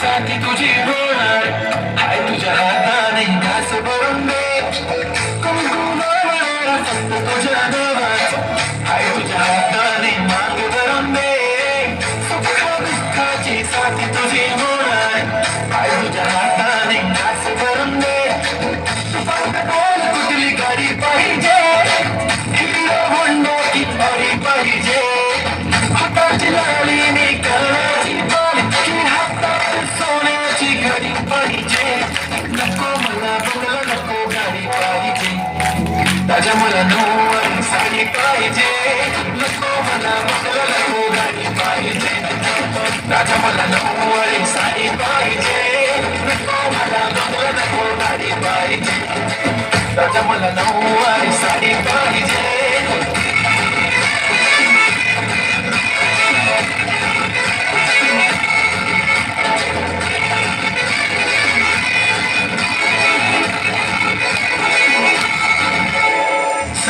sabe que राजा मला नऊवारी साडी पाहिजे नको मला बंगला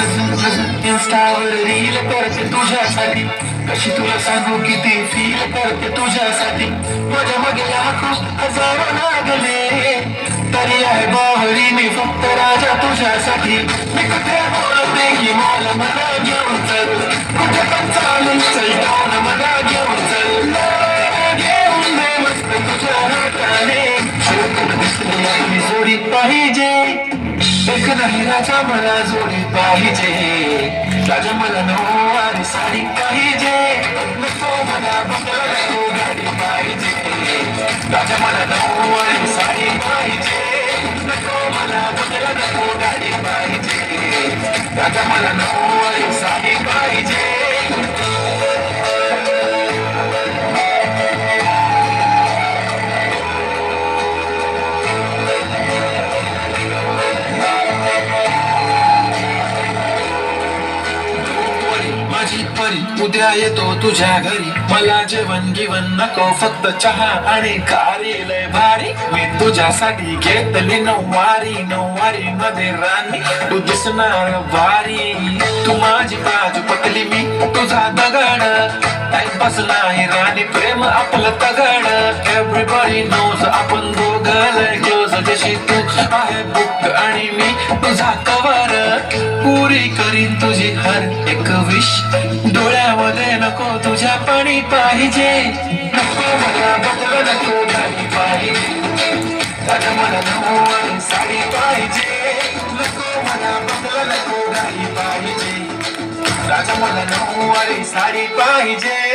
सजून सजून इंस्टावर रील करते तुझ्यासाठी. कशी तुला सांगू किती फील करते तुझ्यासाठी. माझ्या मागे लाखो हजारो लागले. तरी आहे बाहरी मी फक्त राजा तुझ्यासाठी. मी कुठे बोलते की मला मला घेऊन चल. कुठे पण चालेल चल जाऊन मला घेऊन चल. घेऊन दे मस्त तुझ्या हाताने. जोडी पाहिजे. एक नाही राजा मला जोडी पाहिजे. राजा मला नऊवारी साडी पाहिजे. नको मला बंगला गाडी पाहिजे. राजा मला नऊवारी साडी पाहिजे. नको मला बंगला गाडी पाहिजे. राजा मला नऊवारी माझी परी उद्या येतो तुझ्या घरी. मला जेवण गिवण नको फक्त चहा आणि कारी लय भारी मी तुझ्यासाठी घेतली नऊवारी. नऊवारी मध्ये राणी तू दिसणार वारी. तू माझी बाजू पटली मी तुझा दगड. टाइमपास नाही राणी प्रेम आपलं तगड. एव्हरीबॉडी नोज आपण दोघं लय क्लोज जशी तू आहे बुक आणि मी तुझा कवर पुरी करीन तुझी हर एक विश डोळ्यामध्ये नको तुझ्या पाणी पाहिजे. नको मला बदल नको पाहिजे. मला साडी पाहिजे. नको मला बदल नको पाहिजे. राजा मला नऊवारी साडी पाहिजे.